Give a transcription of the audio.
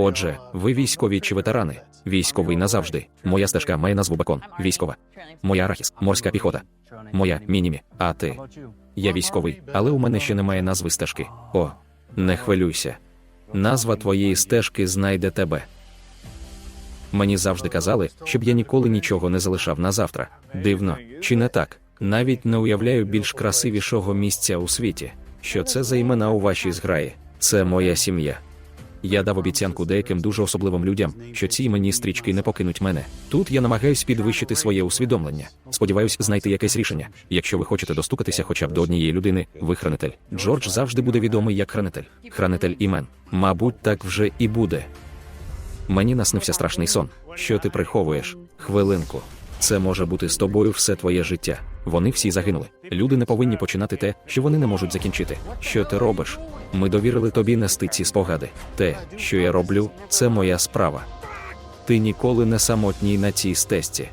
Отже, ви військові чи ветерани? Військовий назавжди. Моя стежка має назву Бакон. Військова. Моя арахіс, морська піхота. Моя мінімі. А ти? Я військовий, але у мене ще немає назви стежки. О, не хвилюйся. Назва твоєї стежки знайде тебе. Мені завжди казали, щоб я ніколи нічого не залишав на завтра. Дивно, чи не так? Навіть не уявляю більш красивішого місця у світі. Що це за імена у вашій зграї? Це моя сім'я. Я дав обіцянку деяким дуже особливим людям, що ці іменні стрічки не покинуть мене. Тут я намагаюсь підвищити своє усвідомлення. Сподіваюсь знайти якесь рішення. Якщо ви хочете достукатися хоча б до однієї людини, ви хранитель. Джордж завжди буде відомий як хранитель. Хранитель імен. Мабуть, так вже і буде. Мені наснився страшний сон. Що ти приховуєш? Хвилинку. Це може бути з тобою все твоє життя. Вони всі загинули. Люди не повинні починати те, що вони не можуть закінчити. Що ти робиш? Ми довірили тобі нести ці спогади. Те, що я роблю, це моя справа. Ти ніколи не самотній на цій стесці.